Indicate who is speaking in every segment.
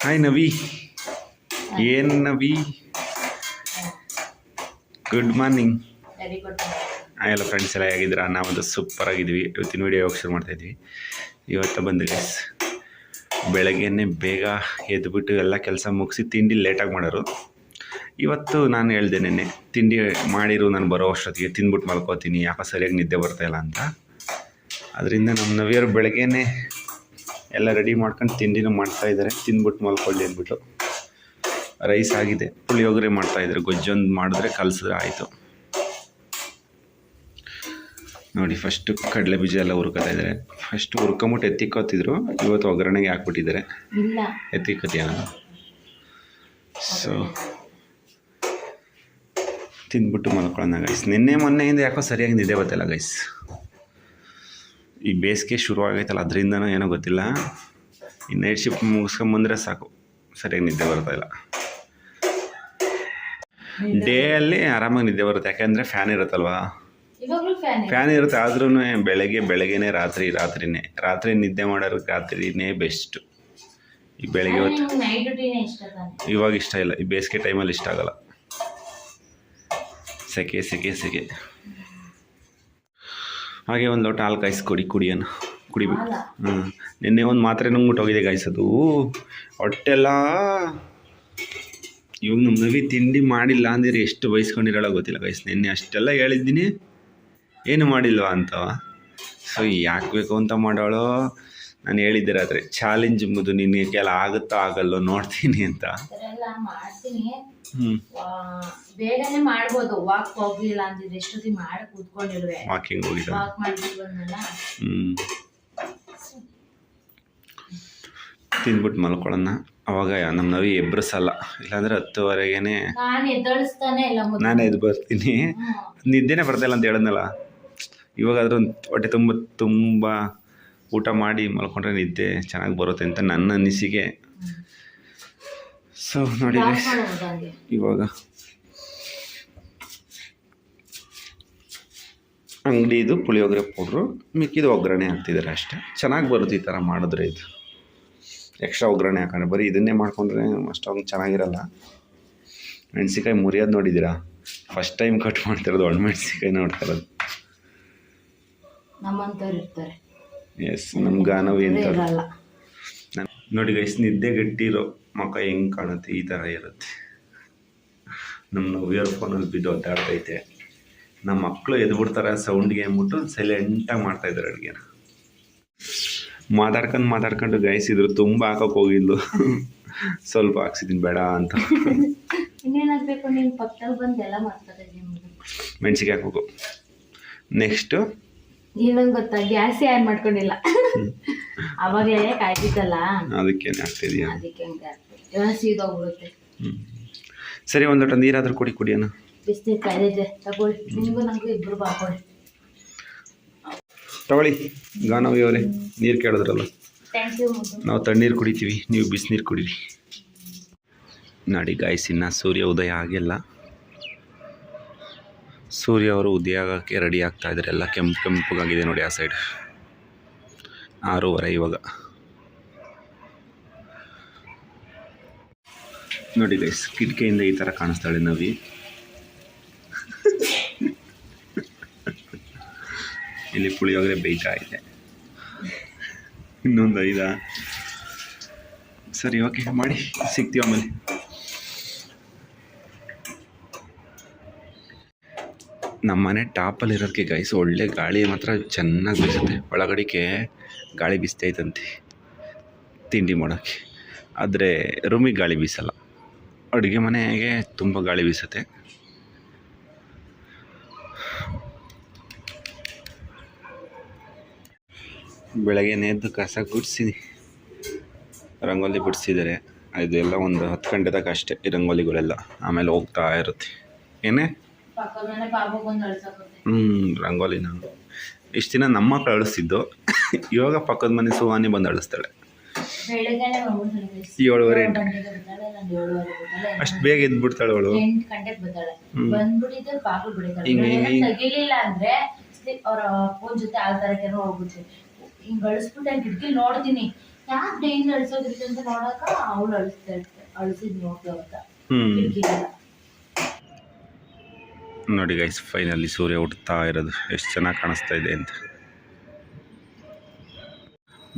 Speaker 1: Hi Navi ಏನ್ Navi good morning ಎಲ್ಲ friends ಎಲ್ಲ ಹೇಗಿದ್ದೀರಾ? ನಾವೊಂದು ಸೂಪರ್ ಆಗಿದ್ವಿ ಇವತ್ತಿನ ವಿಡಿಯೋ ಶುರು ಮಾಡ್ತಾ ಇದ್ವಿ ಇವತ್ತು ಬಂದು ಗೈಸ್ ಬೆಳಗ್ಗೆನೆ ಬೇಗ ಎದ್ದುಬಿಟ್ಟು ಎಲ್ಲ ಕೆಲಸ ಮುಗಿಸಿ ತಿಂಡಿ ಲೇಟಾಗಿ ಮಾಡೋರು. ಇವತ್ತು ನಾನು ಹೇಳ್ದೆ ನೆನ್ನೆ ತಿಂಡಿ ಮಾಡಿರು ನಾನು ಬರೋ ಅಷ್ಟೊತ್ತಿಗೆ ತಿಂದ್ಬಿಟ್ಟು ಮಲ್ಕೋತೀನಿ ಯಾಕೋ ಸರಿಯಾಗಿ ನಿದ್ದೆ ಬರ್ತಾಯಿಲ್ಲ ಅಂತ. ಅದರಿಂದ ನಮ್ಮ ನವಿಯರು ಬೆಳಗ್ಗೆನೆ ಎಲ್ಲ ರೆಡಿ ಮಾಡ್ಕೊಂಡು ತಿಂಡಿನೂ ಮಾಡ್ತಾ ಇದ್ದಾರೆ. ತಿಂದ್ಬಿಟ್ಟು ಮಲ್ಕೊಳ್ಳಿ ಅಂದ್ಬಿಟ್ಟು. ರೈಸ್ ಆಗಿದೆ. ಪುಳಿಯೋಗರೆ ಮಾಡ್ತಾ ಇದ್ದಾರೆ. ಗೊಜ್ಜೊಂದು ಮಾಡಿದ್ರೆ ಕಲಸಿದ್ರೆ ಆಯಿತು. ನೋಡಿ ಫಸ್ಟು ಕಡಲೆ ಬೀಜ ಎಲ್ಲ ಹುರ್ಕೋತಾ ಇದ್ದಾರೆ. ಫಸ್ಟ್ ಹುರ್ಕೊಂಬಿಟ್ಟು ಎತ್ತಿಕ್ಕೋತಿದ್ರು ಇವತ್ತು ಒಗ್ಗರಣೆಗೆ ಹಾಕ್ಬಿಟ್ಟಿದ್ದಾರೆ.
Speaker 2: ಇಲ್ಲ.
Speaker 1: ಎತ್ತಿಕ್ಕೋತೀಯ? ಸೊ ತಿಂದ್ಬಿಟ್ಟು ಮಲ್ಕೊಳ್ಳೋಣ ಗೈಸ್ ನಿನ್ನೆ ಮೊನ್ನೆಯಿಂದ ಯಾಕೋ ಸರಿಯಾಗಿ ನಿದ್ದೆ ಬತ್ತಲ್ಲ ಗೈಸ್ ಈ ಬೇಸಿಗೆ ಶುರು ಆಗೈತಲ್ಲ ಅದರಿಂದನೂ ಏನೋ ಗೊತ್ತಿಲ್ಲ. ಈ ನೈಟ್ ಶಿಫ್ಟ್ ಮುಗಿಸ್ಕೊಂಬಂದ್ರೆ ಸಾಕು. ಸರಿಯಾಗಿ ನಿದ್ದೆ ಬರ್ತಾಯಿಲ್ಲ ಇಲ್ಲ. ಡೇ ಅಲ್ಲಿ ಆರಾಮಾಗಿ ನಿದ್ದೆ ಬರುತ್ತೆ. ಯಾಕೆಂದರೆ ಫ್ಯಾನ್ ಇರುತ್ತಲ್ವಾ?
Speaker 2: ಫ್ಯಾನ್
Speaker 1: ಇರುತ್ತೆ. ಆದ್ರೂ ಬೆಳಗ್ಗೆ ಬೆಳಗ್ಗೆನೆ ರಾತ್ರಿ ರಾತ್ರಿನೇ. ರಾತ್ರಿ ನಿದ್ದೆ ಮಾಡೋರು ರಾತ್ರಿನೇ ಬೆಸ್ಟ್ ಈ ಬೆಳಗ್ಗೆ ಹೊತ್ತು ಇವಾಗ ಇಷ್ಟ ಇಲ್ಲ. ಈ ಬೇಸಿಗೆ ಟೈಮಲ್ಲಿ ಇಷ್ಟ ಆಗಲ್ಲ. ಸೆಕೆ ಸೆಕೆ ಸೆಕೆ. ಹಾಗೆ ಒಂದು ಲೋಟ ಹಾಲು ಕಾಯಿಸಿ ಕೊಡಿ ಕುಡಿಯೋಣ ಕುಡಿಬೇಕು.
Speaker 2: ಹಾಂ
Speaker 1: ಹ್ಞೂ ನಿನ್ನೆ ಒಂದು ಮಾತ್ರೆ ನುಂಗ್ಬಿಟ್ಟೋಗಿದೆ ಕಾಯಿಸೋದು. ಹೊಟ್ಟೆಲ್ಲ ಇವಾಗ ನಮ್ಮ ನವಿ ತಿಂಡಿ ಮಾಡಿಲ್ಲ ಅಂದ್ರೆ ಎಷ್ಟು ಬಯಸ್ಕೊಂಡಿರೋಳ ಗೊತ್ತಿಲ್ಲ ಕಾಯಿಸ್. ನಿನ್ನೆ ಅಷ್ಟೆಲ್ಲ ಹೇಳಿದ್ದೀನಿ. ಏನು ಮಾಡಿಲ್ವಾ ಅಂತವ ಸೊ ಯಾಕೆ ಬೇಕು ಅಂತ ಮಾಡೋಳು? ನಾನು ಹೇಳಿದ್ದೆ ರಾತ್ರಿ ಚಾಲೆಂಜ್ ಎಂಬುದು ನಿನಗೆ ಕೆಲ ಆಗುತ್ತೋ ಆಗಲ್ಲೋ ನೋಡ್ತೀನಿ ಅಂತ.
Speaker 2: ಮಾಡ್ತೀನಿ. ಬೇಗನೆ ಮಾಡ್ಬೋದು. ವಾಕ್ ಹೋಗ್ಲಿಲ್ಲ ಅಂದಿದ್ರೆ ಎಷ್ಟೊತ್ತಿಗೆ ಮಾಡಿ ಕೂತ್ಕೊಂಡಿರುವೆ
Speaker 1: ವಾಕಿಂಗ್ ಹೋಗಿದ್ದೆ
Speaker 2: ವಾಕ್ ಮಾಡ್ಬಿಟ್ಟು ಬಂದಲ್ಲ
Speaker 1: ಹ್ಞೂ ತಿಂದ್ಬಿಟ್ಟು ಮಲ್ಕೊಳ್ಳೋಣ. ಅವಾಗ ನಮ್ಮ ನವಿ ಎಬ್ಬರಿಸಲ್ಲ ಇಲ್ಲಾಂದ್ರೆ ಹತ್ತುವರೆಗೇನೆ
Speaker 2: ನಾನು ಇಲ್ಲ
Speaker 1: ಎದ್ದು ಬರ್ತೀನಿ.
Speaker 2: ನಿದ್ದೆನೇ
Speaker 1: ನಿದ್ದೆನೇ ಬರ್ತಾಯಿಲ್ಲ ಅಂತ ಹೇಳಿದ್ನಲ್ಲ. ಇವಾಗಾದ್ರೂ ಹೊಟ್ಟೆ ತುಂಬ ತುಂಬ ಊಟ ಮಾಡಿ ಮಲ್ಕೊಂಡ್ರೆ ನಿದ್ದೆ ಚೆನ್ನಾಗಿ ಬರುತ್ತೆ ಅಂತ ನನ್ನ ಅನಿಸಿಕೆ. ಸೊ ನೋಡಿ ಇವಾಗ ಅಂಗಡಿ ಇದು ಪುಳಿಯೋಗರೆ ಪೌಡ್ರು ಮಿಕ್ಕಿದ ಒಗ್ಗರಣೆ ಹಾಕ್ತಿದ್ದಾರೆ ಅಷ್ಟೇ. ಚೆನ್ನಾಗಿ ಬರುತ್ತೆ ಈ ಥರ ಮಾಡಿದ್ರೆ ಇದು. ಎಕ್ಸ್ಟ್ರಾ ಒಗ್ಗರಣೆ ಹಾಕೊಂಡ್ರೆ ಬರೀ ಇದನ್ನೇ ಮಾಡ್ಕೊಂಡ್ರೆ ಅಷ್ಟೊಂದು ಚೆನ್ನಾಗಿರಲ್ಲ. ಮೆಣಸಿಕಾಯಿ ಮುರಿಯೋದು ನೋಡಿದ್ದೀರಾ? ಫಸ್ಟ್ ಟೈಮ್ ಕಟ್ ಮಾಡ್ತಿರೋದು ಒಣ ಮೆಣಸಿಕಾಯಿ ನೋಡ್ತಾ ಇರೋದು.
Speaker 2: ನಮ್ಮಂತವ್ರು ಇರ್ತಾರೆ.
Speaker 1: ಎಸ್ ನಮ್ಮ ಗಾನವ್ ಅಂತ ನೋಡಿ ಗೈಸ್ ನಿದ್ದೆ ಗಟ್ಟಿರೋ ಮುಖ ಹೆಂಗೆ ಕಾಣುತ್ತೆ? ಈ ಥರ ಇರುತ್ತೆ. ನಮ್ಮ ಫೋನ್ ಫೋನಲ್ಲಿ ಬಿದ್ದು ಒದ್ದಾಡ್ತೈತೆ ನಮ್ಮ ಮಕ್ಕಳು ಎದ್ಬಿಡ್ತಾರೆ ಸೌಂಡ್ಗೆ ಅಂದ್ಬಿಟ್ಟು ಸೈಲೆಂಟಾಗಿ ಮಾಡ್ತಾಯಿದ್ದಾರೆ ಅಡುಗೆನ. ಮಾತಾಡ್ಕೊಂಡು ಮಾತಾಡ್ಕೊಂಡು ಗೈಸ್ ಇದ್ರು ತುಂಬ ಹಾಕೋಕೆ ಹೋಗಿದ್ಲು. ಸ್ವಲ್ಪ ಹಾಕ್ಸಿದ್ದೀನಿ ಬೇಡ ಅಂತ. ಮೆಣಸಿಗೆ ಹಾಕೋಕು ನೆಕ್ಸ್ಟು
Speaker 2: ಏನಂಗ್ ಗೊತ್ತಾ? ಗ್ಯಾಸ್ ಯಾರು ಮಾಡ್ಕೊಂಡಿಲ್ಲ. ಅವಾಗೇ ಕಾಯ್ತಿದ್ದಲ್ಲ
Speaker 1: ಅದಕ್ಕೇನೆ ಆಗ್ತಿದೆಯಾ?
Speaker 2: ಅದಕ್ಕೆ ಹಂಗೆ ಆಗ್ತದೆ ಸೀದೋಗ್ಬಿಡುತ್ತೆ
Speaker 1: ಸರಿ ಒಂದು ಲೋಟ ನೀರಾದರೂ ಕುಡಿ ಕುಡಿಯೋಣ
Speaker 2: ಬಿಸಿನೀರು ಕಾಯ್ದೈತೆ ತಗೊಳ್ಳಿ. ನಿಮಗೂ ನನಗೂ ಇಬ್ಬರು ಬಾಕೊಳ್ಳಿ
Speaker 1: ತಗೊಳ್ಳಿ ಗಾನವಿ ಅವರೇ ನೀರು ಕೇಳಿದ್ರಲ್ಲ. ನಾವು ತಣ್ಣೀರು ಕುಡಿತೀವಿ ನೀವು ಬಿಸಿನೀರು ಕುಡೀರಿ. ನೋಡಿ ಗಾಯ್ಸ್ ಇನ್ನು ಸೂರ್ಯ ಉದಯ ಆಗಿಲ್ಲ. ಸೂರ್ಯ ಅವರು ಉದಯ ಆಗೋಕ್ಕೆ ರೆಡಿ ಆಗ್ತಾ ಇದ್ದಾರೆ. ಎಲ್ಲ ಕೆಂಪು ಕೆಂಪಗಾಗಿದೆ ನೋಡಿ ಆ ಸೈಡ್ ಆರೂವರೆ ಇವಾಗ. ನೋಡಿ ಗೈಸ್ ಕಿಟಕಿಯಿಂದ ಈ ಥರ ಕಾಣಿಸ್ತಾಳೆ ನವಿ. ಇಲ್ಲಿ ಪುಳಿಯೋಗರೆ ಬೇಯ್ತಾ ಇದೆ. ಇನ್ನೊಂದು ಐದಾ? ಸರಿ ಓಕೆ ಮಾಡಿ. ಸಿಗ್ತೀವಿ ಆಮೇಲೆ. ನಮ್ಮ ಮನೆ ಟಾಪಲ್ಲಿ ಇರೋದಕ್ಕೆ ಗೈಸ್ ಒಳ್ಳೆ ಗಾಳಿ ಮಾತ್ರ ಚೆನ್ನಾಗಿ ಬೀಸುತ್ತೆ. ಒಳಗಡೆಗೆ ಗಾಳಿ ಬೀಸ್ತೈತಂತೆ ತಿಂಡಿ ಮಾಡೋಕ್ಕೆ ಆದರೆ ರೂಮಿಗೆ ಗಾಳಿ ಬೀಸಲ್ಲ. ಅಡುಗೆ ಮನೆಗೆ ತುಂಬ ಗಾಳಿ ಬೀಸುತ್ತೆ. ಬೆಳಗ್ಗೆ ಎದ್ದು ಕಸ ಗುಡಿಸಿ ರಂಗೋಲಿ ಬಿಡಿಸಿದ್ದಾರೆ. ಇದೆಲ್ಲ ಒಂದು ಹತ್ತು ಗಂಟೆ ಅಷ್ಟೇ ಈ ರಂಗೋಲಿಗಳೆಲ್ಲ. ಆಮೇಲೆ ಹೋಗ್ತಾ ಇರುತ್ತೆ. ಏನೇ? ಹ್ಞೂ ರಂಗೋಲಿನ ಇಷ್ಟು ದಿನ ನಮ್ಮ ಮಕ್ಕಳು ಅಳಿಸ್ತಿದ್ದು ಇವಾಗ ಪಕ್ಕದ ಮನೆ ಸುವಾನಿ ಬಂದು ಅಳಿಸ್ತಾಳೆ. ಏಳುವರೆ
Speaker 2: ಏಳು
Speaker 1: ಎಂಟು. ಅಷ್ಟು ಬೇಗ ಎದ್ಬಿಡ್ತಾಳೆ ಅವಳು.
Speaker 2: ಅವ್ರ ಜೊತೆ ಹೋಗ್ಬಿಡ್ತೀನಿ ಹಿಂಗ್ ಕಿಟಕಿ ನೋಡ್ತೀನಿ. ಯಾಕೆ ಡೈಲಿ ಅಂತ ನೋಡಕ ಅವಳು ಅಳಿಸ್ತಾ ಇರ್ತಾರೆ ಅಳಿಸಿದ್.
Speaker 1: ನೋಡಿ ಗೈಸ್ ಫೈನಲಿ ಸೂರ್ಯ ಹುಟ್ಟುತ್ತಾ ಇರೋದು. ಎಷ್ಟು ಚೆನ್ನಾಗಿ ಕಾಣಿಸ್ತಾ ಇದೆ ಅಂತ.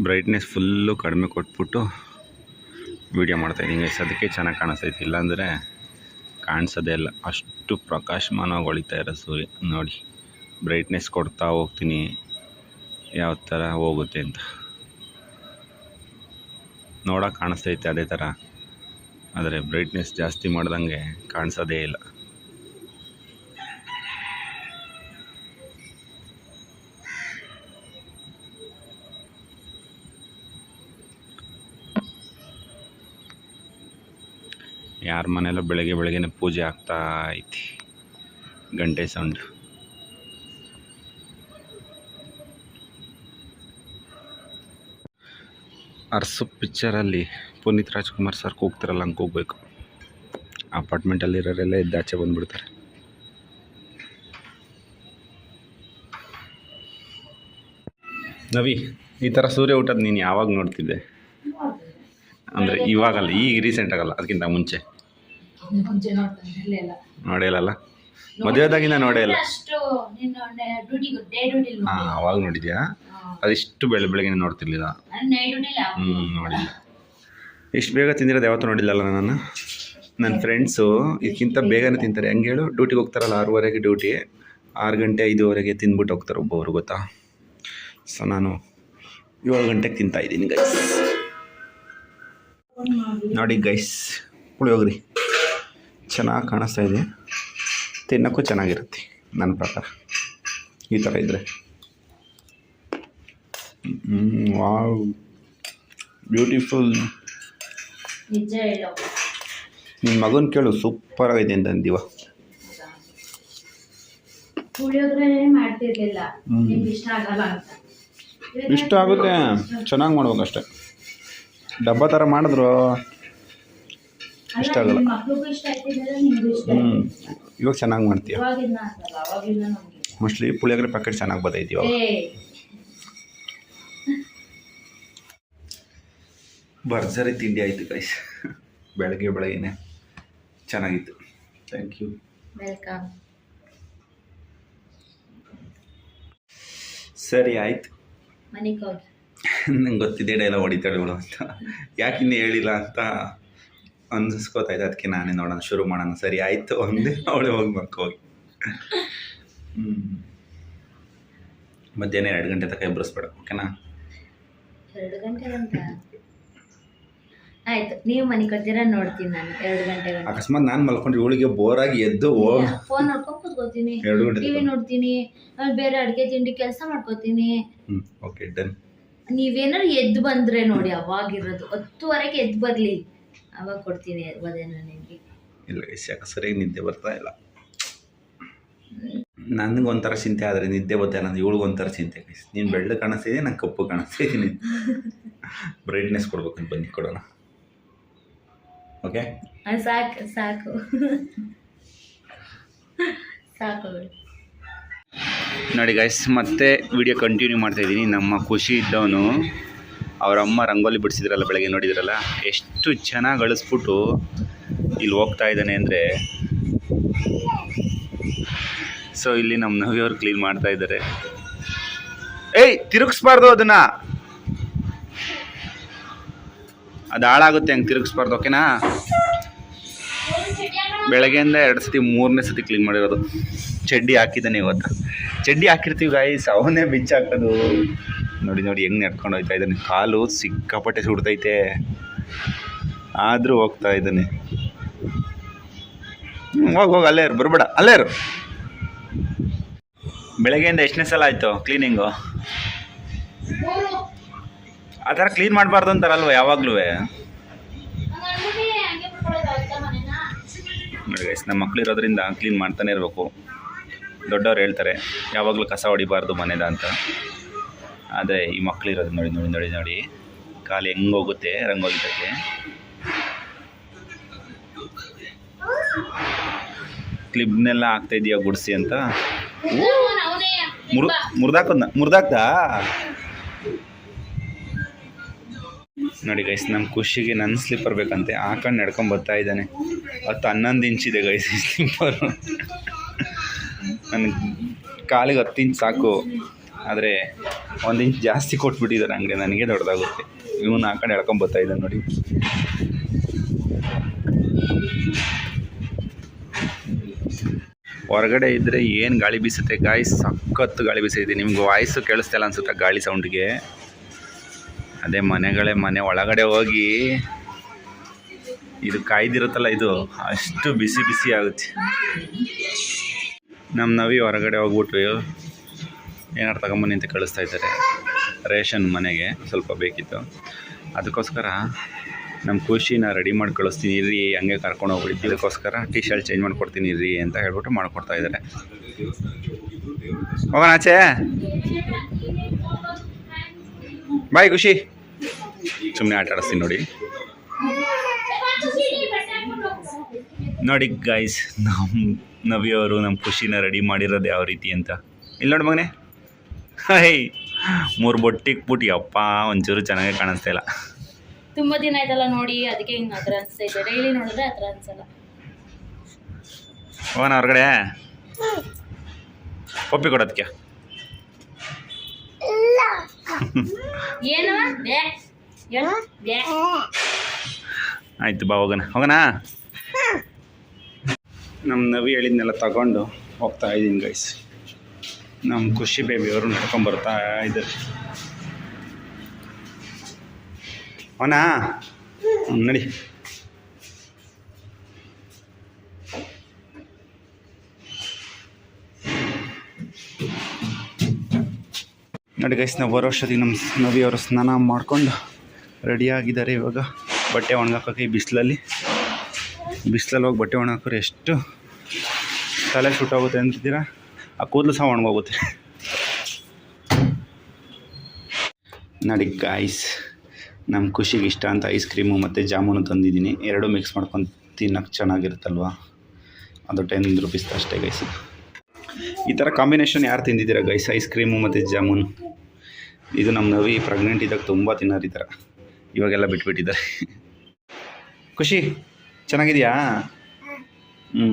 Speaker 1: ಬ್ರೈಟ್ನೆಸ್ ಫುಲ್ಲು ಕಡಿಮೆ ಕೊಟ್ಬಿಟ್ಟು ವೀಡಿಯೋ ಮಾಡ್ತಾಯಿದ್ದೀನಿ ಗೈಸ್ ಅದಕ್ಕೆ ಚೆನ್ನಾಗಿ ಕಾಣಿಸ್ತೈತೆ ಇಲ್ಲಾಂದರೆ ಕಾಣಿಸೋದೇ ಇಲ್ಲ. ಅಷ್ಟು ಪ್ರಕಾಶಮಾನವಾಗಿ ಹೊಳಿತಾ ಇರೋ ಸೂರ್ಯ. ನೋಡಿ ಬ್ರೈಟ್ನೆಸ್ ಕೊಡ್ತಾ ಹೋಗ್ತೀನಿ. ಯಾವ ಥರ ಹೋಗುತ್ತೆ ಅಂತ. ನೋಡೋಕೆ ಕಾಣಿಸ್ತೈತೆ ಅದೇ ಥರ ಆದರೆ ಬ್ರೈಟ್ನೆಸ್ ಜಾಸ್ತಿ ಮಾಡ್ದಂಗೆ ಕಾಣಿಸೋದೇ ಇಲ್ಲ. ಯಾರ ಮನೆಯಲ್ಲ ಬೆಳಗ್ಗೆ ಬೆಳಗ್ಗೆನೆ ಪೂಜೆ ಆಗ್ತಾ ಐತಿ. ಗಂಟೆ ಸೌಂಡ್. ಅರ್ಸು ಪಿಕ್ಚರಲ್ಲಿ ಪುನೀತ್ ರಾಜ್ಕುಮಾರ್ ಸರ್ ಕೂಗ್ತಾರಲ್ಲ ಹಂಗೆ ಕೂಗಬೇಕು ಅಪಾರ್ಟ್ಮೆಂಟಲ್ಲಿರೋರೆಲ್ಲ ಎದ್ದಾಚೆ ಬಂದ್ಬಿಡ್ತಾರೆ. ನವಿ, ಈ ಥರ ಸೂರ್ಯ ಊಟದ ನೀನು ಯಾವಾಗ ನೋಡ್ತಿದ್ದೆ? ಅಂದರೆ ಇವಾಗಲ್ಲ ಈಗ ರೀಸೆಂಟ್ ಆಗಲ್ಲ ಅದಕ್ಕಿಂತ ಮುಂಚೆ. ನೋಡೇಲಲ್ಲ ಮದುವೆದಾಗಿಂದ ನೋಡೇ ಇಲ್ಲ. ಹಾಂ ಅವಾಗ ನೋಡಿದ್ಯಾ? ಅದಿಷ್ಟು ಬೆಳೆ ಬೆಳಗ್ಗೆ ನೋಡ್ತಿರ್ಲಿಲ್ಲ. ಹ್ಞೂ ನೋಡಿಲ್ಲ. ಇಷ್ಟು ಬೇಗ ತಿಂದಿರೋದು ಯಾವತ್ತೂ ನೋಡಿಲ್ಲಲ್ಲ ನಾನು ನನ್ನ ಫ್ರೆಂಡ್ಸು ಇದಕ್ಕಿಂತ ಬೇಗನೆ ತಿಂತಾರೆ. ಹೆಂಗೆ ಹೇಳು? ಡ್ಯೂಟಿಗೆ ಹೋಗ್ತಾರಲ್ಲ ಆರೂವರೆಗೆ ಡ್ಯೂಟಿ. ಆರು ಗಂಟೆ ಐದುವರೆಗೆ ತಿಂದ್ಬಿಟ್ಟು ಹೋಗ್ತಾರೆ ಒಬ್ಬೊಬ್ರು ಗೊತ್ತಾ? ಸೊ ನಾನು ಏಳು ಗಂಟೆಗೆ ತಿಂತಾ ಇದ್ದೀನಿ ಗೈಸ್ ನೋಡಿ ಗೈಸ್ ಪುಳಿಯೋಗ್ರಿ ಚೆನ್ನಾಗಿ ಕಾಣಿಸ್ತಾ ಇದೆ. ತಿನ್ನೋಕ್ಕೂ ಚೆನ್ನಾಗಿರುತ್ತೆ ನನ್ನ ಪ್ರಕಾರ. ಈ ಥರ ಇದ್ದರೆ ವಾವ್. ಬ್ಯೂಟಿಫುಲ್ ನಿಮ್ಮ ಮಗನ ಕೇಳು ಸೂಪರ್ ಆಗಿದೆ ಅಂತ ಅಂದಿವ.
Speaker 2: ಇಷ್ಟ
Speaker 1: ಆಗುತ್ತೆ. ಚೆನ್ನಾಗಿ ಮಾಡ್ಬೇಕಷ್ಟೆ. ಡಬ್ಬ ಥರ ಮಾಡಿದ್ರು. ಇಷ್ಟ ಆಗಲ್ಲ. ಹ್ಞೂ ಇವಾಗ ಚೆನ್ನಾಗಿ ಮಾಡ್ತೀಯ? ಮೋಸ್ಟ್ಲಿ ಪುಳಿಯೋಗರೆ ಪ್ಯಾಕೆಟ್ ಚೆನ್ನಾಗಿ ಬರ್ತೈತಿ ಇವಾಗ. ಭರ್ಜರಿ ತಿಂಡಿ ಆಯಿತು ಗೈಸ್ ಬೆಳಗ್ಗೆ ಬೆಳಗ್ಗೆನೆ ಚೆನ್ನಾಗಿತ್ತು. ಥ್ಯಾಂಕ್ ಯು
Speaker 2: ವೆಲ್ಕಮ್
Speaker 1: ಸರಿ ಆಯ್ತು. ನಂಗೆ ಗೊತ್ತಿದೆ ಡೈಲಾಗ್ ಹೊಡಿತಾಳೆ ಅಂತ. ಯಾಕೆ ಇನ್ನೂ ಹೇಳಿಲ್ಲ ಅಂತ? ಅನ್ಸ್ಕೋತಾ ಇದೆ ಅದಕ್ಕೆ ನಾನೇ ನೋಡೋಣ ಶುರು ಮಾಡೋಣ. ಸರಿ ಆಯಿತು. ಒಂದೇ ಅವಳೆ ಹೋಗಿ ಮಕ್ಕೋಗಿ ಹ್ಞೂ ಮಧ್ಯಾಹ್ನ ಎರಡು ಗಂಟೆ ತನಕ ಎಬ್ಬರಿಸ್ಬೇಡ ಓಕೆನಾ?
Speaker 2: ಎರಡು ಗಂಟೆ ಆಯ್ತು ನೀವು ಮನೆ ಕಟ್ತೀರಾ ನೋಡ್ತೀನಿ ನಾನು ಎರಡು ಗಂಟೆ
Speaker 1: ಅಕಸ್ಮಾತ್ ನಾನು ಮಲ್ಕೊಂಡ್ರೆ ಇವಳಿಗೆ ಬೋರಾಗಿ ಎದ್ದು
Speaker 2: ಫೋನ್ ನೋಡ್ಕೊಂಡ್ ಕೂತ್ಕೋತೀನಿ.
Speaker 1: ಎರಡು ಗಂಟೆ
Speaker 2: ಟಿವಿ ನೋಡ್ತೀನಿ ಆಮೇಲೆ ಬೇರೆ ಅಡುಗೆ ತಿಂಡಿ ಕೆಲಸ ಮಾಡ್ಕೋತೀನಿ.
Speaker 1: Okay done.
Speaker 2: ನೀವೇನಾದ್ರು ಎದ್ದು ಬಂದ್ರೆ ನೋಡಿ ಅವಾಗಿರೋದು. ಹತ್ತುವರೆಗೆ ಎದ್ದು ಬರ್ಲಿ. ಅವಾಗ ಕೊಡ್ತೀನಿ ಅದೇನೋ ನಿಮಗೆ?
Speaker 1: ಇಲ್ಲ ಎಸ್ ಯಾಕೆ ಸರಿಯಾಗಿ ನಿದ್ದೆ ಬರ್ತಾ ಇಲ್ಲ. ನನಗೆ ಒಂಥರ ಚಿಂತೆ ಆದರೆ ನಿದ್ದೆ ಬರ್ತಾ ಇಲ್ಲ. ಇವಳಿಗೆ ಒಂಥರ ಚಿಂತೆ ನೀನು ಬೆಳ್ಳು ಕಾಣಿಸ್ತಿದೆ ನಂಗೆ ಕಪ್ಪು ಕಾಣಿಸ್ತಿದ್ದೀನಿ ಬ್ರೈಟ್ನೆಸ್ ಕೊಡ್ಬೇಕಂತ ಬನ್ನಿ ಕೊಡೋಣ. ಓಕೆ
Speaker 2: ಸಾಕು ಸಾಕು. ಸಾಕು
Speaker 1: ನೋಡಿ ಗೈಸ್ ಮತ್ತೆ ವಿಡಿಯೋ ಕಂಟಿನ್ಯೂ ಮಾಡ್ತಾಯಿದ್ದೀನಿ ನಮ್ಮ ಖುಷಿ ಇದ್ದವನು ಅವ್ರ ಅಮ್ಮ ರಂಗೋಲಿ ಬಿಡಿಸಿದ್ರಲ್ಲ ಬೆಳಗ್ಗೆ ನೋಡಿದ್ರಲ್ಲ? ಎಷ್ಟು ಚೆನ್ನಾಗಿ ಗಳಿಸ್ಬಿಟ್ಟು ಇಲ್ಲಿ ಹೋಗ್ತಾ ಇದ್ದಾನೆ ಅಂದರೆ ಸೊ ಇಲ್ಲಿ ನಮ್ಮ ನವಿಯವರು ಕ್ಲೀನ್ ಮಾಡ್ತಾ ಇದ್ದಾರೆ. ಏಯ್, ತಿರುಗಿಸ್ಬಾರ್ದು ಅದನ್ನ. ಅದು ಹಾಳಾಗುತ್ತೆ ಹಂಗೆ ತಿರುಗಿಸ್ಬಾರ್ದು ಓಕೆನಾ ಬೆಳಗ್ಗೆಯಿಂದ ಎರಡು ಸತಿ, ಮೂರನೇ ಸತಿ ಕ್ಲೀನ್ ಮಾಡಿರೋದು. ಚಡ್ಡಿ ಹಾಕಿದ್ದಾನೆ ಇವತ್ತು. ಚಡ್ಡಿ ಹಾಕಿರ್ತೀವಿ ಗಾಯ್ಸ್ ಅವನೇ ಬಿಚ್ಚಾಕೋದು ನೋಡಿ ನೋಡಿ, ಹೆಂಗೆ ನಡ್ಕೊಂಡು ಹೋಗ್ತಾ ಇದ್ದಾನೆ. ಕಾಲು ಸಿಕ್ಕಾಪಟ್ಟೆ ಸುಡ್ತೈತೆ. ಆದರೂ ಹೋಗ್ತಾ ಇದ್ದಾನೆ. ಹೋಗಿ ಹೋಗಿ, ಅಲ್ಲೇ ಇರು, ಬರ್ಬೇಡ, ಅಲ್ಲೇ ಇರು. ಬೆಳಗ್ಗೆಯಿಂದ ಎಷ್ಟನೇ ಸಲ ಆಯಿತು ಕ್ಲೀನಿಂಗು ಆ ಥರ ಕ್ಲೀನ್ ಮಾಡಬಾರ್ದು ಅಂತಾರಲ್ವ ಯಾವಾಗಲೂ? ನೋಡಿ ನಮ್ಮ ಮಕ್ಳು ಇರೋದ್ರಿಂದ ಕ್ಲೀನ್ ಮಾಡ್ತಾನೆ ಇರಬೇಕು. ದೊಡ್ಡವ್ರು ಹೇಳ್ತಾರೆ, ಯಾವಾಗಲೂ ಕಸ ಹೊಡಿಬಾರ್ದು ಮನೇದ ಅಂತ. ಆದರೆ ಈ ಮಕ್ಕಳಿರೋದು ನೋಡಿ ನೋಡಿ ನೋಡಿ ನೋಡಿ. ಕಾಲು ಹೆಂಗೆ ಹೋಗುತ್ತೆ ರಂಗೋಲಿ ತಕ್ಕೆ ಕ್ಲಿಬ್ನೆಲ್ಲ ಆಗ್ತಾ ಇದೆಯಾ ಗುಡಿಸಿ ಅಂತ? ಮುರ್ ಮುರ್ದಾಕ್ದಾ? ನೋಡಿ ಗೈಸ್ ನಮ್ಮ ಖುಷಿಗೆ ನನ್ನ ಸ್ಲಿಪ್ಪರ್ ಬೇಕಂತೆ. ಹಾಕೊಂಡು ನಡ್ಕೊಂಡು ಬರ್ತಾ ಇದ್ದಾನೆ. ಹತ್ತು ಹನ್ನೊಂದು ಇಂಚಿದೆ ಗೈಸ್ ಈ ಸ್ಲಿಪ್ಪರು ನನಗೆ ಕಾಲಿಗೆ ಹತ್ತು ಇಂಚ್ ಸಾಕು. ಆದರೆ ಒಂದು ಇಂಚ್ ಜಾಸ್ತಿ ಕೊಟ್ಬಿಟ್ಟಿದ್ದಾರೆ, ಹಂಗೆ ನನಗೆ ದೊಡ್ಡದಾಗುತ್ತೆ. ಇವನು ಹಾಕೊಂಡು ಎಳ್ಕೊಂಡು ಬರ್ತಾ ಇದ್ದಾನೆ ನೋಡಿ. ಹೊರಗಡೆ ಇದ್ದರೆ ಏನು ಗಾಳಿ ಬೀಸುತ್ತೆ? ಗಾಯಿ ಸಖತ್ತು ಗಾಳಿ ಬೀಸಿದೆ ನಿಮ್ಗೆ ವಾಯ್ಸು ಕೇಳಿಸ್ತಿಲ್ಲ ಅನ್ಸುತ್ತೆ ಗಾಳಿ ಸೌಂಡ್ಗೆ ಅದೇ ಮನೆಗಳೇ ಮನೆ ಒಳಗಡೆ ಹೋಗಿ ಇದು ಕಾಯ್ದಿರುತ್ತಲ್ಲ ಇದು? ಅಷ್ಟು ಬಿಸಿ ಬಿಸಿ ಆಗುತ್ತೆ. ನಮ್ಮ ನವಿ ಹೊರಗಡೆ ಹೋಗ್ಬಿಟ್ವಿ. ಏನಾರು ತಗೊಂಬನ್ನಿ ಅಂತ ಕಳಿಸ್ತಾ ಇದ್ದಾರೆ. ರೇಷನ್ ಮನೆಗೆ ಸ್ವಲ್ಪ ಬೇಕಿತ್ತು. ಅದಕ್ಕೋಸ್ಕರ ನಮ್ಮ ಖುಷಿನ ರೆಡಿ ಮಾಡಿ ಕಳಿಸ್ತೀನಿ, ಇರ್ರಿ, ಹಂಗೆ ಕರ್ಕೊಂಡು ಹೋಗ್ಬಿಟ್ಟು ಇದಕ್ಕೋಸ್ಕರ ಟಿ ಶರ್ಟ್ ಚೇಂಜ್ ಮಾಡಿಕೊಡ್ತೀನಿ, ಇರ್ರಿ ಅಂತ ಹೇಳ್ಬಿಟ್ಟು ಮಾಡಿಕೊಡ್ತಾ ಇದ್ದಾರೆ. ಹೋಗೋಣ ಆಚೆ. ಬಾಯ್ ಖುಷಿ. ಸುಮ್ಮನೆ ಆಟ ಆಡಿಸ್ತೀನಿ ನೋಡಿ. ನೋಡಿ ಗೈಸ್ ನಮ್ಮ ನವಿಯವರು ನಮ್ಮ ಖುಷಿನ ರೆಡಿ ಮಾಡಿರೋದು ಯಾವ ರೀತಿ ಅಂತ. ಇಲ್ಲಿ ನೋಡಿ ಮಗನೇ. ಹೈ ಮೂರು ಬೊಟ್ಟಿಗೆ ಪುಟಿ. ಅಪ್ಪ ಒಂಚೂರು ಚೆನ್ನಾಗಿ ಕಾಣಿಸ್ತಾ ಇಲ್ಲ.
Speaker 2: ತುಂಬಾ ದಿನ ಆಯ್ತಲ್ಲ ನೋಡಿ ಅದಕ್ಕೆ ಹಿಂಗ್ ಹತ್ರ ಅನಿಸ್ತಾ ಇದೆ. ಡೈಲಿ ನೋಡಿದ್ರೆ ಹತ್ರ ಅನ್ಸಲ್ಲ.
Speaker 1: ಹೋಗೋಣ ಹೊರಗಡೆ. ಪಪ್ಪಿ ಕೊಡೋದಕ್ಕೆ.
Speaker 2: ಏನು? ಬ್ಯಾ. ಹೇಳು ಬ್ಯಾ.
Speaker 1: ಆಯಿತು ಬಾ ಹೋಗೋಣ. ಹೋಗೋಣ? ನಮ್ಮ ನವಿ ಹೇಳಿದ್ನೆಲ್ಲ ತಗೊಂಡು ಹೋಗ್ತಾ ಇದ್ದೀನಿ ಗೈಸ್ ನಮ್ಮ ಖುಷಿ ಬೇಬಿ ಅವರು ನಡ್ಕೊಂಡು ಬರ್ತಾ ಇದ್ದಾರೆ ಅವನಾ? ನಡಿ ನಡಿ. ನೋಡಿ ಗೈಸ್ ನಾವು ಬರೋ ಅಷ್ಟೊತ್ತಿಗೆ ನಮ್ಮ ನವಿಯವರು ಸ್ನಾನ ಮಾಡ್ಕೊಂಡು ರೆಡಿಯಾಗಿದ್ದಾರೆ ಇವಾಗ. ಬಟ್ಟೆ ಒಣಗಾಕೋಕೆ ಈ ಬಿಸಿಲಲ್ಲಿ. ಬಿಸಿಲಲ್ಲಿ ಹೋಗಿ ಬಟ್ಟೆ ಒಣಗಾಕೋರು ಎಷ್ಟು ತಲೆ ಸುಟ್ಟೋಗುತ್ತೆ ಅಂತಿದ್ದೀರಾ? ಆ ಕೂದಲು ಸಹ ಒಣಗೋಗುತ್ತೆ. ನೋಡಿ ಗಾಯ್ಸ್ ನಮ್ಮ ಖುಷಿಗೆ ಇಷ್ಟ ಅಂತ ಐಸ್ ಕ್ರೀಮು ಮತ್ತು ಜಾಮೂನು ತಂದಿದ್ದೀನಿ. ಎರಡು ಮಿಕ್ಸ್ ಮಾಡ್ಕೊಂಡು ತಿನ್ನೋಕ್ಕೆ ಚೆನ್ನಾಗಿರುತ್ತಲ್ವ? ಅದು ಟೆನ್ ರುಪೀಸ್ ಅಷ್ಟೇ ಗೈಸ್ ಈ ಥರ ಕಾಂಬಿನೇಷನ್ ಯಾರು ತಿಂದಿದ್ದೀರಾ ಗೈಸ್ ಐಸ್ ಕ್ರೀಮು ಮತ್ತು ಜಾಮೂನು. ಇದು ನಮ್ಮ ನವಿ ಪ್ರೆಗ್ನೆಂಟ್ ಇದ್ದಾಗ ತುಂಬ ತಿನ್ನೋರು ಈ ಥರ ಇವಾಗೆಲ್ಲ ಬಿಟ್ಬಿಟ್ಟಿದ್ದಾರೆ. ಖುಷಿ, ಚೆನ್ನಾಗಿದೆಯಾ? ಹ್ಞೂ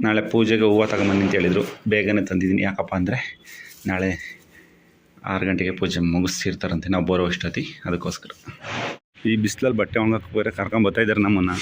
Speaker 1: ನಾಳೆ ಪೂಜೆಗೆ ಹೂವು ತಗೊಂಬನ್ನಿ ಅಂತ ಹೇಳಿದರು. ಬೇಗನೆ ತಂದಿದ್ದೀನಿ. ಯಾಕಪ್ಪ ಅಂದರೆ ನಾಳೆ ಆರು ಗಂಟೆಗೆ ಪೂಜೆ ಮುಗಿಸ್ತಿರ್ತಾರಂತೆ. ನಾವು ಬರೋ ಅಷ್ಟೊತ್ತಿ. ಅದಕ್ಕೋಸ್ಕರ. ಈ ಬಿಸಿಲಲ್ಲಿ ಬಟ್ಟೆ ಒಣಗಕ್ಕೆ ಬೇರೆ ಕರ್ಕೊಂಡು ಬರ್ತಾಯಿದ್ದಾರೆ ನಮ್ಮನ್ನು.